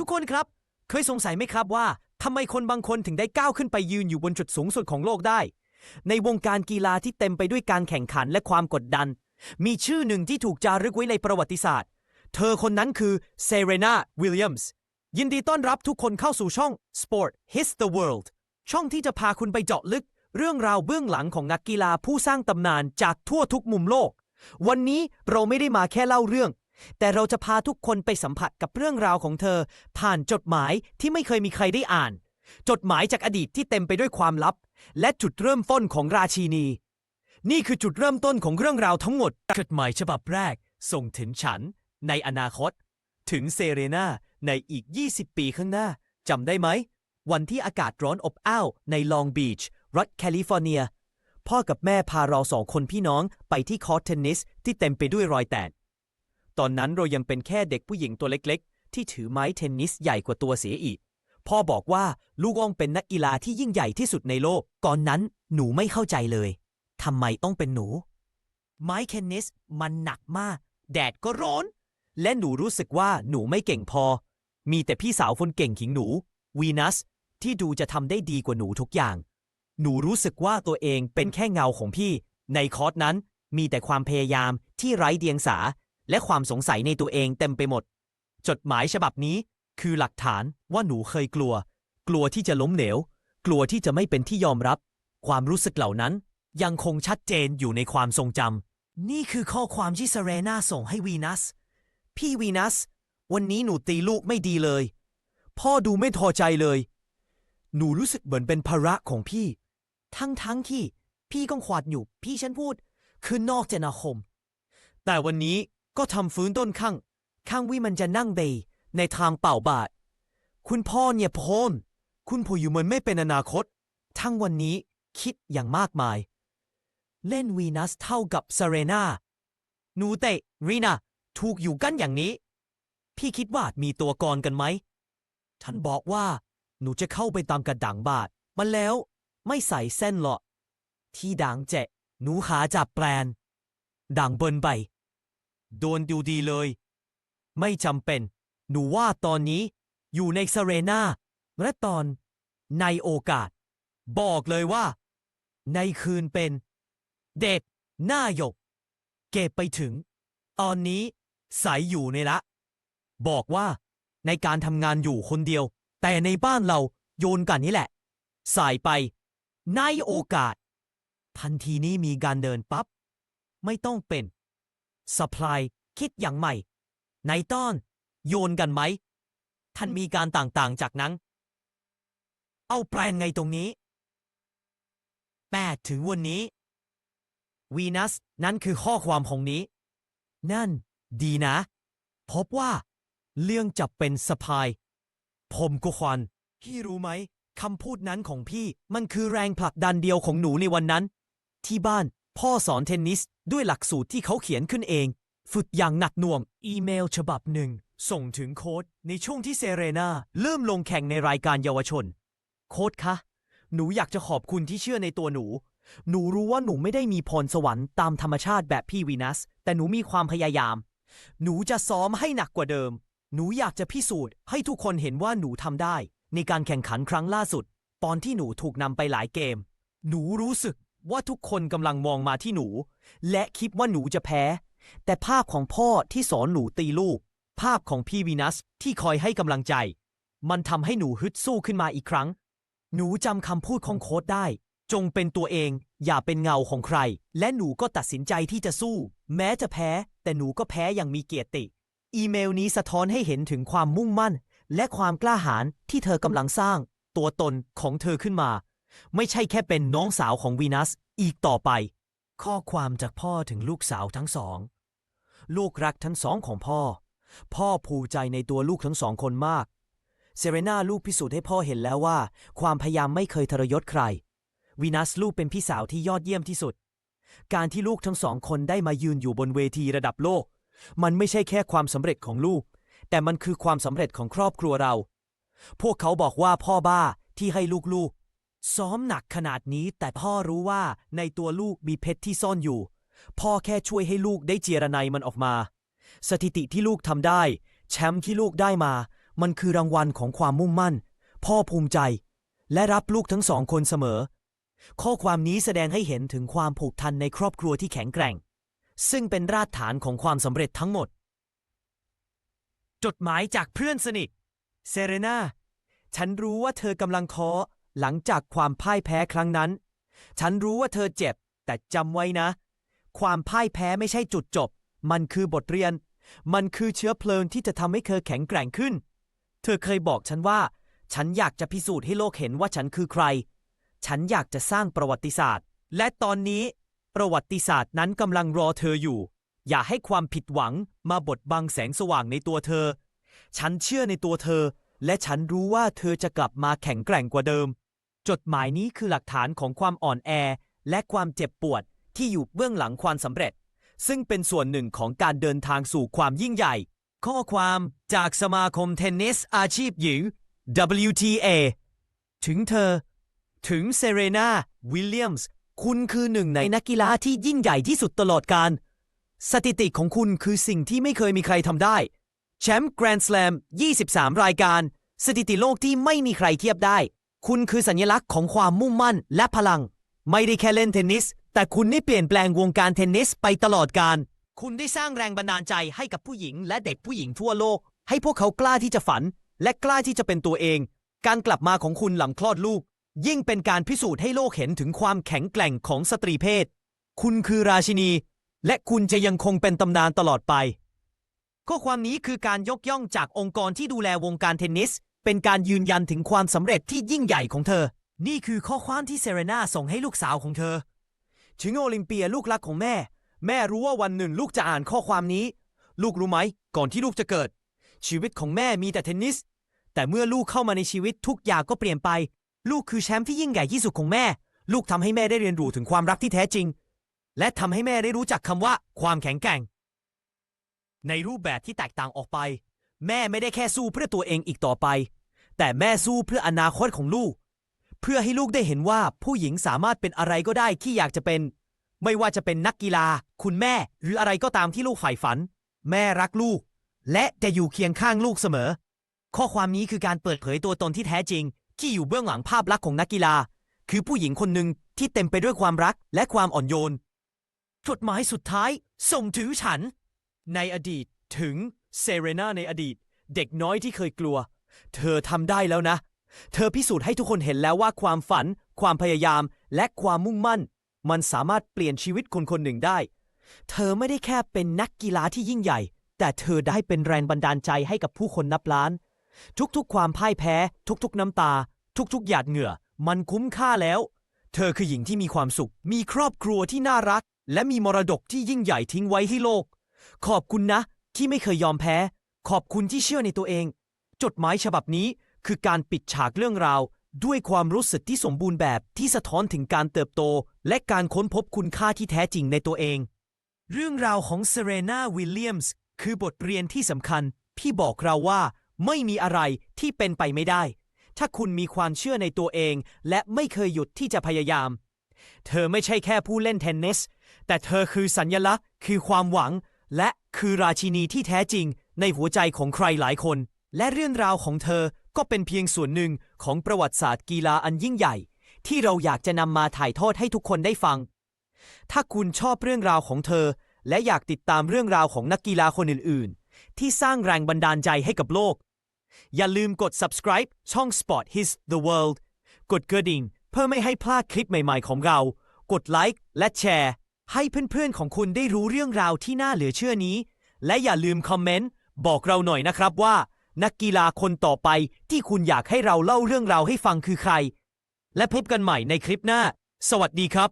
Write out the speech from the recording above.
ทุกคนครับ เคยสงสัยไหมครับว่าทำไมคนบางคนถึงได้ก้าวขึ้นไปยืนอยู่บนจุดสูงสุดของโลกได้ ในวงการกีฬาที่เต็มไปด้วยการแข่งขันและความกดดัน มีชื่อหนึ่งที่ถูกจารึกไว้ในประวัติศาสตร์ เธอคนนั้นคือเซเรนาวิลเลียมส์ยินดีต้อนรับทุกคนเข้าสู่ช่อง Sport Hits the World ช่องที่จะพาคุณไปเจาะลึก เรื่องราวเบื้องหลังของนักกีฬาผู้สร้างตำนานจากทั่วทุกมุมโลก วันนี้เราไม่ได้มาแค่เล่าเรื่อง แต่เราจะพาทุกคนไปสัมผัสกับเรื่องราวของเธอ ผ่านจดหมายที่ไม่เคยมีใครได้อ่าน จดหมายจากอดีตที่เต็มไปด้วยความลับ และจุดเริ่มต้นของราชินี นี่คือจุดเริ่มต้นของเรื่องราวทั้งหมดจดหมายฉบับแรก ส่งถึงฉัน ในอนาคต ถึงเซเรนาในอีก 20 ปีข้างหน้าจำได้ไหม วันที่อากาศร้อนอบอ้าวในลองบีชรัฐแคลิฟอร์เนีย พ่อกับแม่พาเราสองคนพี่น้องไปที่คอร์ตเทนนิสที่เต็มไปด้วยรอยแตก ตอนนั้นเรายังเป็นแค่เด็กผู้หญิงตัวเล็กๆ ที่ถือไม้เทนนิสใหญ่กว่าตัวเสียอีก พ่อบอกว่าลูกอ้องเป็นนักกีฬาที่ยิ่งใหญ่ที่สุดในโลก ก่อนนั้นหนูไม่เข้าใจเลยทำไมต้องเป็นหนู ไม้เทนนิสมันหนักมาก แดดก็ร้อน และหนูรู้สึกว่าหนูไม่เก่งพอ มีแต่พี่สาวคนเก่งขิงหนูวีนัสที่ดูจะทำได้ดีกว่าหนูทุกอย่าง หนูรู้สึกว่าตัวเองเป็นแค่เงาของพี่ ในคอร์สนั้นมีแต่ความพยายามที่ไร้เดียงสา และความสงสัยในตัวเองเต็มไปหมด จดหมายฉบับนี้คือหลักฐานว่าหนูเคยกลัว กลัวที่จะล้มเหลว กลัวที่จะไม่เป็นที่ยอมรับ ความรู้สึกเหล่านั้น ยังคงชัดเจนอยู่ในความทรงจำนี่คือข้อความที่เซเรนาส่งให้วีนัส พี่วีนัส วันนี้หนูตีลูกไม่ดีเลย พ่อดูไม่พอใจเลย หนูรู้สึกเหมือนเป็นภาระของพี่ ทั้งทั้งที่ พี่ก็ขวาดอยู่ พี่ฉันพูด คือนอกเจนาคม แต่วันนี้ ก็ทำฟื้นต้นข้าง ข้างวิมันจะนั่งเบยในทางเป่าบาทคุณพ่อเนี่ยพมคุณผู้อยู่เหมือนไม่เป็นอนาคต ทั้งวันนี้คิดอย่างมากมาย เล่นวีนัสเท่ากับเซเรนาหนูเตะรีนาถูกอยู่กันอย่างนี้ พี่คิดว่ามีตัวกรกันไหมฉันบอกว่า หนูจะเข้าไปตามกระดังบาทมันแล้ว ไม่ใส่เส้นหรอกที่ดังเจะหนูขาจับแปลนดังเบินไป โดนดูดีเลย ไม่จำเป็น หนูว่าตอนนี้ อยู่ในเซเรนาและตอน ในโอกาส บอกเลยว่า ในคืนเป็น เด็ดหน้าหยก เก็บไปถึง ตอนนี้ใสอยู่ในละ บอกว่าในการทำงานอยู่คนเดียว แต่ในบ้านเราโยนกันนี่แหละ สายไป ในโอกาส ทันทีนี้มีการเดินปับ๊บไม่ต้องเป็น สปายคิดอย่างใหม่ในต้อน โยนกันไหม ท่านมีการต่างๆจากนั้น เอาแปลงไงตรงนี้แปดถึงวันนี้ วีนัสนั่นคือข้อความของนี้ นั่น ดีนะ พบว่า เรื่องจะเป็นสปาย ผมก็ควันพี่รู้ไหมคำพูดนั้นของพี่มันคือแรงผลักดันเดียวของหนูในวันนั้น ที่บ้าน พ่อสอนเทนนิสด้วยหลักสูตรที่เขาเขียนขึ้นเอง ฝึกอย่างหนักหน่วง อีเมลฉบับหนึ่ง ส่งถึงโค้ดในช่วงที่เซเรนาเริ่มลงแข่งในรายการเยาวชน โค้ดคะ หนูอยากจะขอบคุณที่เชื่อในตัวหนู หนูรู้ว่าหนูไม่ได้มีพรสวรรค์ตามธรรมชาติแบบพี่วีนัส แต่หนูมีความพยายาม หนูจะซ้อมให้หนักกว่าเดิม หนูอยากจะพิสูจน์ ให้ทุกคนเห็นว่าหนูทำได้ ในการแข่งขันครั้งล่าสุด ตอนที่หนูถูกนำไปหลายเกม หนูรู้สึก ว่าทุกคนกำลังมองมาที่หนู และคิดว่าหนูจะแพ้ แต่ภาพของพ่อที่สอนหนูตีลูก ภาพของพี่วีนัสที่คอยให้กำลังใจ มันทำให้หนูฮึดสู้ขึ้นมาอีกครั้ง หนูจำคำพูดของโค้ดได้ จงเป็นตัวเอง อย่าเป็นเงาของใคร และหนูก็ตัดสินใจที่จะสู้ แม้จะแพ้ แต่หนูก็แพ้อย่างมีเกียรติ อีเมลนี้สะท้อนให้เห็นถึงความมุ่งมั่น และความกล้าหาญที่เธอกำลังสร้าง ตัวตนของเธอขึ้นมา ไม่ใช่แค่เป็นน้องสาวของวีนัสอีกต่อไป ข้อความจากพ่อถึงลูกสาวทั้งสอง ลูกรักทั้งสองของพ่อ พ่อภูมิใจในตัวลูกทั้งสองคนมาก เซเรนาลูกพิสูจน์ให้พ่อเห็นแล้วว่า ความพยายามไม่เคยทรยศใครวีนัสลูกเป็นพี่สาวที่ยอดเยี่ยมที่สุด การที่ลูกทั้งสองคนได้มายืนอยู่บนเวทีระดับโลก มันไม่ใช่แค่ความสำเร็จของลูก แต่มันคือความสำเร็จของครอบครัวเรา พวกเขาบอกว่าพ่อบ้าที่ให้ลูกๆ ซ้อมหนักขนาดนี้แต่พ่อรู้ว่าในตัวลูกมีเพชรที่ซ่อนอยู่ พ่อแค่ช่วยให้ลูกได้เจรไนมันออกมา สถิติที่ลูกทำได้ แชมป์ที่ลูกได้มา มันคือรางวัลของความมุ่งมั่น พ่อภูมิใจ และรับลูกทั้งสองคนเสมอ ข้อความนี้แสดงให้เห็นถึงความผูกพันในครอบครัวที่แข็งแกร่ง ซึ่งเป็นรากฐานของความสำเร็จทั้งหมด จดหมายจากเพื่อนสนิทเซเรนาฉันรู้ว่าเธอกำลังท้อ หลังจากความพ่ายแพ้ครั้งนั้น ฉันรู้ว่าเธอเจ็บ แต่จำไว้นะ ความพ่ายแพ้ไม่ใช่จุดจบ มันคือบทเรียน มันคือเชื้อเพลิงที่จะทำให้เธอแข็งแกร่งขึ้น เธอเคยบอกฉันว่า ฉันอยากจะพิสูจน์ให้โลกเห็นว่าฉันคือใคร ฉันอยากจะสร้างประวัติศาสตร์ และตอนนี้ ประวัติศาสตร์นั้นกำลังรอเธออยู่ อย่าให้ความผิดหวังมาบดบังแสงสว่างในตัวเธอ ฉันเชื่อในตัวเธอ และฉันรู้ว่าเธอจะกลับมาแข็งแกร่งกว่าเดิม จดหมายนี้คือหลักฐานของความอ่อนแอ และความเจ็บปวดที่อยู่เบื้องหลังความสำเร็จ ซึ่งเป็นส่วนหนึ่งของการเดินทางสู่ความยิ่งใหญ่ ข้อความจากสมาคมเทนนิสอาชีพหญิง WTA ถึงเธอ ถึงเซเรนาวิลเลียมส์คุณคือหนึ่งในนักกีฬาที่ยิ่งใหญ่ที่สุดตลอดการ สถิติของคุณคือสิ่งที่ไม่เคยมีใครทำได้ แชมป์แกรนด์ส a ลม 23 รายการ สถิติโลกที่ไม่มีใครเทียบได้ คุณคือสัญลักษณ์ของความมุ่งมั่นและพลัง ไม่ได้แค่เล่นเทนนิส แต่คุณได้เปลี่ยนแปลงวงการเทนนิสไปตลอดการ คุณได้สร้างแรงบันดาลใจให้กับผู้หญิง และเด็กผู้หญิงทั่วโลก ให้พวกเขากล้าที่จะฝัน และกล้าที่จะเป็นตัวเอง การกลับมาของคุณหลังคลอดลูก ยิ่งเป็นการพิสูจน์ให้โลกเห็นถึงความแข็งแกร่งของสตรีเพศ คุณคือราชินี และคุณจะยังคงเป็นตำนานตลอดไปข้อความนี้คือการยกย่องจากองค์กรที่ดูแลวงการเทนนิส เป็นการยืนยันถึงความสำเร็จที่ยิ่งใหญ่ของเธอ นี่คือข้อความที่เซเรนาส่งให้ลูกสาวของเธอ ถึงโอลิมเปียลูกรักของแม่ แม่รู้ว่าวันหนึ่งลูกจะอ่านข้อความนี้ ลูกรู้ไหม ก่อนที่ลูกจะเกิด ชีวิตของแม่มีแต่เทนนิส แต่เมื่อลูกเข้ามาในชีวิตทุกอย่างก็เปลี่ยนไป ลูกคือแชมป์ที่ยิ่งใหญ่ที่สุดของแม่ ลูกทำให้แม่ได้เรียนรู้ถึงความรักที่แท้จริง และทำให้แม่ได้รู้จักคำว่า ความแข็งแกร่ง ในรูปแบบที่แตกต่างออกไป แม่ไม่ได้แค่สู้เพื่อตัวเองอีกต่อไป แต่แม่สู้เพื่ออนาคตของลูก เพื่อให้ลูกได้เห็นว่าผู้หญิงสามารถเป็นอะไรก็ได้ที่อยากจะเป็น ไม่ว่าจะเป็นนักกีฬา คุณแม่ หรืออะไรก็ตามที่ลูกใฝ่ฝัน แม่รักลูก และจะอยู่เคียงข้างลูกเสมอ ข้อความนี้คือการเปิดเผยตัวตนที่แท้จริง ที่อยู่เบื้องหลังภาพลักษณ์ของนักกีฬา คือผู้หญิงคนหนึ่งที่เต็มไปด้วยความรักและความอ่อนโยนจดหมายสุดท้ายส่งถึงฉัน ในอดีตถึงเซเรนาในอดีต เด็กน้อยที่เคยกลัว เธอทำได้แล้วนะ เธอพิสูจน์ให้ทุกคนเห็นแล้วว่าความฝัน ความพยายาม และความมุ่งมั่น มันสามารถเปลี่ยนชีวิตคนคนหนึ่งได้ เธอไม่ได้แค่เป็นนักกีฬาที่ยิ่งใหญ่ แต่เธอได้เป็นแรงบันดาลใจให้กับผู้คนนับล้าน ทุกๆ ความพ่ายแพ้ ทุกๆ น้ำตา ทุกๆ หยาดเหงื่อ มันคุ้มค่าแล้ว เธอคือหญิงที่มีความสุข มีครอบครัวที่น่ารัก และมีมรดกที่ยิ่งใหญ่ทิ้งไว้ให้โลก ขอบคุณนะ ที่ไม่เคยยอมแพ้ ขอบคุณที่เชื่อในตัวเอง จดหมายฉบับนี้คือการปิดฉากเรื่องราว ด้วยความรู้สึกที่สมบูรณ์แบบที่สะท้อนถึงการเติบโต และการค้นพบคุณค่าที่แท้จริงในตัวเอง เรื่องราวของเซเรนาวิลเลียมส์คือบทเรียนที่สำคัญที่บอกเราว่าไม่มีอะไรที่เป็นไปไม่ได้ ถ้าคุณมีความเชื่อในตัวเอง และไม่เคยหยุดที่จะพยายาม เธอไม่ใช่แค่ผู้เล่นเทนนิส แต่เธอคือสัญญลักษณ์ คือความหวัง และคือราชินีที่แท้จริงในหัวใจของใครหลายคน และเรื่องราวของเธอก็เป็นเพียงส่วนหนึ่งของประวัติศาสตร์กีฬาอันยิ่งใหญ่ ที่เราอยากจะนำมาถ่ายทอดให้ทุกคนได้ฟัง ถ้าคุณชอบเรื่องราวของเธอ และอยากติดตามเรื่องราวของนักกีฬาคนอื่น ๆ ที่สร้างแรงบันดาลใจให้กับโลก อย่าลืมกด subscribe ช่อง Spot His The World กดกระดิ่งเพื่อไม่ให้พลาดคลิปใหม่ ๆ ของเรา กดไลค์และแชร์ ให้เพื่อน ๆ ของคุณได้รู้เรื่องราวที่น่าเหลือเชื่อนี้ และอย่าลืมคอมเมนต์บอกเราหน่อยนะครับว่า นักกีฬาคนต่อไปที่คุณอยากให้เราเล่าเรื่องราวให้ฟังคือใคร และพบกันใหม่ในคลิปหน้า สวัสดีครับ